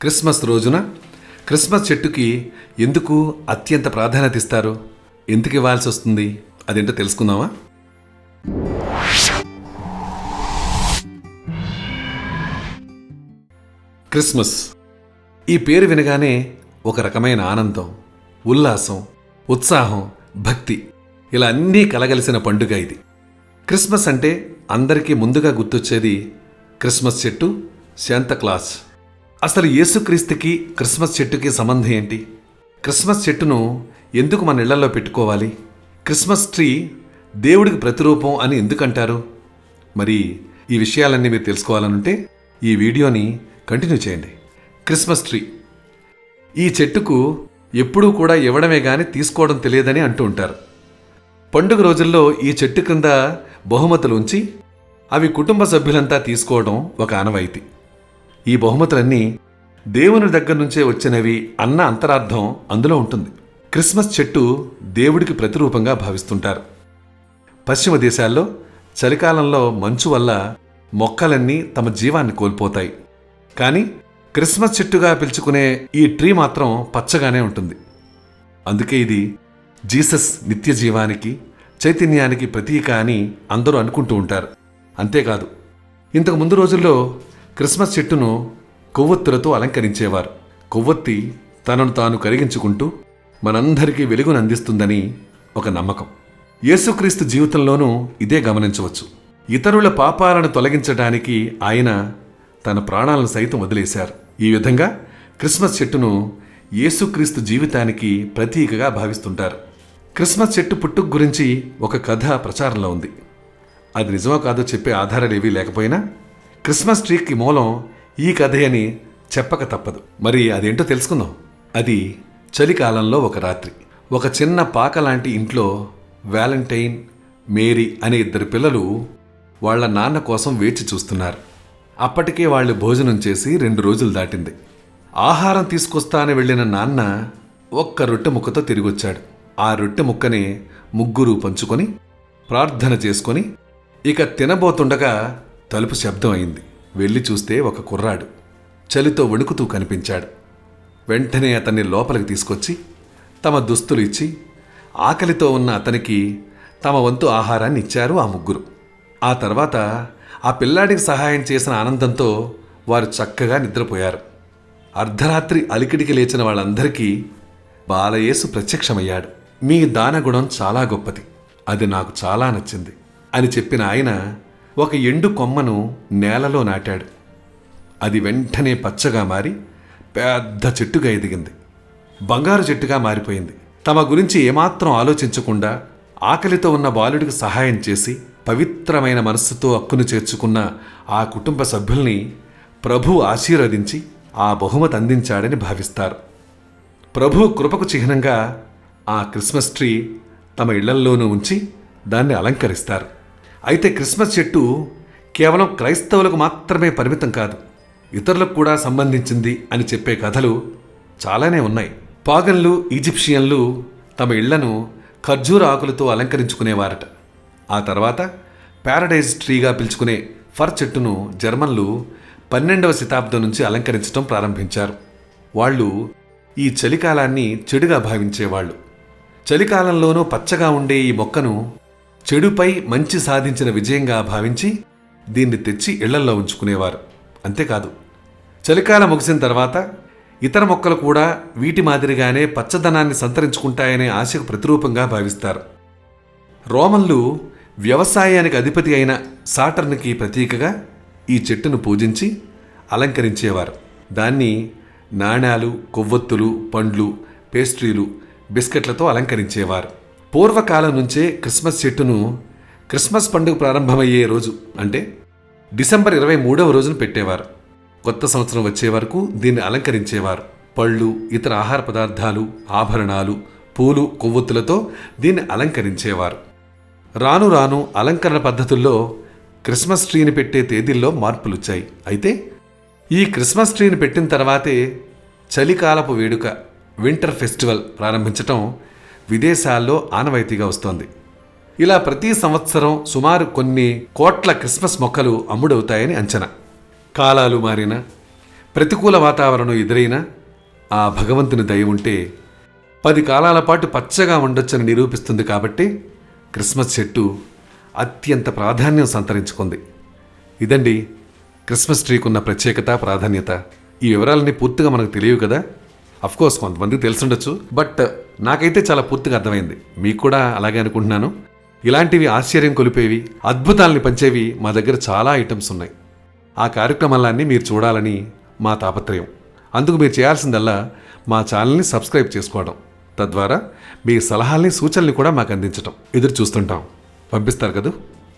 Christmas రోజున Christmas చెట్టుకి ఎందుకు అత్యంత ప్రాధాన్యత ఇస్తారు? ఎందుకు ఇవ్వాల్సి వస్తుంది? అదేంటో తెలుసుకుందామా? క్రిస్మస్. ఈ పేరు వినగానే ఒక రకమైన ఆనందం ఉల్లాసం ఉత్సాహం భక్తి ఇలా అన్నీ కలగలిసిన పండుగ ఇది. క్రిస్మస్ అంటే అందరికీ ముందుగా గుర్తొచ్చేది క్రిస్మస్ చెట్టు శాంతక్లాస్. అసలు యేసుక్రీస్తుకి క్రిస్మస్ చెట్టుకి సంబంధం ఏంటి? క్రిస్మస్ చెట్టును ఎందుకు మన ఇళ్ళలో పెట్టుకోవాలి? క్రిస్మస్ ట్రీ దేవుడికి ప్రతిరూపం అని ఎందుకంటారు? మరి ఈ విషయాలన్నీ మీరు తెలుసుకోవాలనుంటే ఈ వీడియోని కంటిన్యూ చేయండి. Christmas tree. ఈ చెట్టుకు ఎప్పుడూ కూడా ఇవ్వడమే కానీ తీసుకోవడం తెలియదని అంటూ ఉంటారు. పండుగ రోజుల్లో ఈ చెట్టు క్రింద బహుమతులు ఉంచి అవి కుటుంబ సభ్యులంతా తీసుకోవడం ఒక ఆనవాయితీ. ఈ బహుమతులన్నీ దేవుని దగ్గర నుంచే వచ్చినవి అన్న అంతరార్థం అందులో ఉంటుంది. క్రిస్మస్ చెట్టు దేవుడికి ప్రతిరూపంగా భావిస్తుంటారు. పశ్చిమ దేశాల్లో చలికాలంలో మంచు వల్ల మొక్కలన్నీ తమ జీవాన్ని కోల్పోతాయి. కానీ క్రిస్మస్ చెట్టుగా పిలుచుకునే ఈ ట్రీ మాత్రం పచ్చగానే ఉంటుంది. అందుకే ఇది జీసస్ నిత్య జీవానికి చైతన్యానికి ప్రతీక అని అందరూ అనుకుంటూ ఉంటారు. అంతేకాదు ఇంతకు ముందు రోజుల్లో క్రిస్మస్ చెట్టును కొవ్వొత్తులతో అలంకరించేవారు. కొవ్వొత్తి తనను తాను కరిగించుకుంటూ మనందరికీ వెలుగును అందిస్తుందని ఒక నమ్మకం. యేసుక్రీస్తు జీవితంలోనూ ఇదే గమనించవచ్చు. ఇతరుల పాపాలను తొలగించడానికి ఆయన తన ప్రాణాలను సైతం వదిలేశారు. ఈ విధంగా క్రిస్మస్ చెట్టును యేసుక్రీస్తు జీవితానికి ప్రతీకగా భావిస్తుంటారు. క్రిస్మస్ చెట్టు పుట్టుకు గురించి ఒక కథ ప్రచారంలో ఉంది. అది నిజమో కాదో చెప్పే ఆధారాలు ఏవీ లేకపోయినా క్రిస్మస్ ట్రీకి మూలం ఈ కథే అని చెప్పక తప్పదు. మరి అదేంటో తెలుసుకుందాం. అది చలికాలంలో ఒక రాత్రి. ఒక చిన్న పాక లాంటి ఇంట్లో వ్యాలంటైన్ మేరీ అనే ఇద్దరు పిల్లలు వాళ్ళ నాన్న కోసం వేచి చూస్తున్నారు. అప్పటికే వాళ్ళు భోజనం చేసి రెండు రోజులు దాటింది. ఆహారం తీసుకొస్తానని వెళ్ళిన నాన్న ఒక్క రొట్టె ముక్కతో తిరిగొచ్చాడు. ఆ రొట్టె ముక్కని ముగ్గురు పంచుకొని ప్రార్థన చేసుకొని ఇక తినబోతుండగా తలుపు శబ్దం అయింది. వెళ్ళి చూస్తే ఒక కుర్రాడు చలితో వణుకుతూ కనిపించాడు. వెంటనే అతన్ని లోపలికి తీసుకొచ్చి తమ దుస్తులు ఇచ్చి ఆకలితో ఉన్న అతనికి తమ వంతు ఆహారాన్ని ఇచ్చారు ఆ ముగ్గురు. ఆ తర్వాత ఆ పిల్లాడికి సహాయం చేసిన ఆనందంతో వారు చక్కగా నిద్రపోయారు. అర్ధరాత్రి అలికిడికి లేచిన వాళ్ళందరికీ బాలయేసు ప్రత్యక్షమయ్యాడు. మీ దానగుణం చాలా గొప్పది. అది నాకు చాలా నచ్చింది అని చెప్పిన ఆయన ఒక ఎండు కొమ్మను నేలలో నాటాడు. అది వెంటనే పచ్చగా మారి పెద్ద చెట్టుగా ఎదిగింది. బంగారు చెట్టుగా మారిపోయింది. తమ గురించి ఏమాత్రం ఆలోచించకుండా ఆకలితో ఉన్న బాలుడికి సహాయం చేసి పవిత్రమైన మనస్సుతో హక్కును చేర్చుకున్న ఆ కుటుంబ సభ్యుల్ని ప్రభు ఆశీర్వదించి ఆ బహుమతి అందించాడని భావిస్తారు. ప్రభు కృపకు చిహ్నంగా ఆ క్రిస్మస్ ట్రీ తమ ఇళ్ళల్లోనూ ఉంచి దాన్ని అలంకరిస్తారు. అయితే క్రిస్మస్ చెట్టు కేవలం క్రైస్తవులకు మాత్రమే పరిమితం కాదు ఇతరులకు కూడా సంబంధించింది అని చెప్పే కథలు చాలానే ఉన్నాయి. పాగన్లు ఈజిప్షియన్లు తమ ఇళ్ళను ఖర్జూర ఆకులతో అలంకరించుకునేవారట. ఆ తర్వాత ప్యారడైజ్ ట్రీగా పిలుచుకునే ఫర్ చెట్టును జర్మన్లు పన్నెండవ శతాబ్దం నుంచి అలంకరించడం ప్రారంభించారు. వాళ్ళు ఈ చలికాలాన్ని చెడుగా భావించేవాళ్ళు. చలికాలంలోనూ పచ్చగా ఉండే ఈ మొక్కను చెడుపై మంచి సాధించిన విజయంగా భావించి దీన్ని తెచ్చి ఇళ్ళల్లో ఉంచుకునేవారు. అంతేకాదు చలికాలం ముగిసిన తర్వాత ఇతర మొక్కలు కూడా వీటి మాదిరిగానే పచ్చదనాన్ని సంతరించుకుంటాయనే ఆశకు ప్రతిరూపంగా భావిస్తారు. రోమన్లు వ్యవసాయానికి అధిపతి అయిన సాటర్న్కి ప్రతీకగా ఈ చెట్టును పూజించి అలంకరించేవారు. దాన్ని నాణాలు కొవ్వొత్తులు పండ్లు పేస్ట్రీలు బిస్కెట్లతో అలంకరించేవారు. పూర్వకాలం నుంచే క్రిస్మస్ చెట్టును క్రిస్మస్ పండుగ ప్రారంభమయ్యే రోజు అంటే డిసెంబర్ ఇరవై మూడవ రోజున పెట్టేవారు. కొత్త సంవత్సరం వచ్చే వరకు దీన్ని అలంకరించేవారు. పళ్ళు ఇతర ఆహార పదార్థాలు ఆభరణాలు పూలు కొవ్వొత్తులతో దీన్ని అలంకరించేవారు. రాను రాను అలంకరణ పద్ధతుల్లో క్రిస్మస్ ట్రీని పెట్టే తేదీల్లో మార్పులొచ్చాయి. అయితే ఈ క్రిస్మస్ ట్రీని పెట్టిన తర్వాతే చలికాలపు వేడుక వింటర్ ఫెస్టివల్ ప్రారంభించటం విదేశాల్లో ఆనవాయితీగా వస్తోంది. ఇలా ప్రతి సంవత్సరం సుమారు కొన్ని కోట్ల క్రిస్మస్ మొక్కలు అమ్ముడవుతాయని అంచనా. కాలాలు మారినా ప్రతికూల వాతావరణం ఎదురైనా ఆ భగవంతుని దయ ఉంటే పది కాలాల పాటు పచ్చగా ఉండొచ్చని నిరూపిస్తుంది కాబట్టి క్రిస్మస్ చెట్టు అత్యంత ప్రాధాన్యం సంతరించుకుంది. ఇదండి క్రిస్మస్ ట్రీకున్న ప్రత్యేకత ప్రాధాన్యత. ఈ వివరాలన్నీ పూర్తిగా మనకు తెలియవు కదా? కోర్స్ కొంతమందికి తెలుసుండొచ్చు బట్ uh, నాకైతే చాలా పూర్తిగా అర్థమైంది. మీకు కూడా అలాగే అనుకుంటున్నాను. ఇలాంటివి ఆశ్చర్యం కొలిపేవి అద్భుతాల్ని పంచేవి మా దగ్గర చాలా ఐటమ్స్ ఉన్నాయి. ఆ కార్యక్రమాలన్నీ మీరు చూడాలని మా తాపత్రయం. అందుకు మీరు చేయాల్సిందల్లా మా ఛానల్ని సబ్స్క్రైబ్ చేసుకోవడం. తద్వారా మీ సలహాల్ని సూచనల్ని కూడా మాకు అందించడం ఎదురు చూస్తుంటాం. పంపిస్తారు కదూ?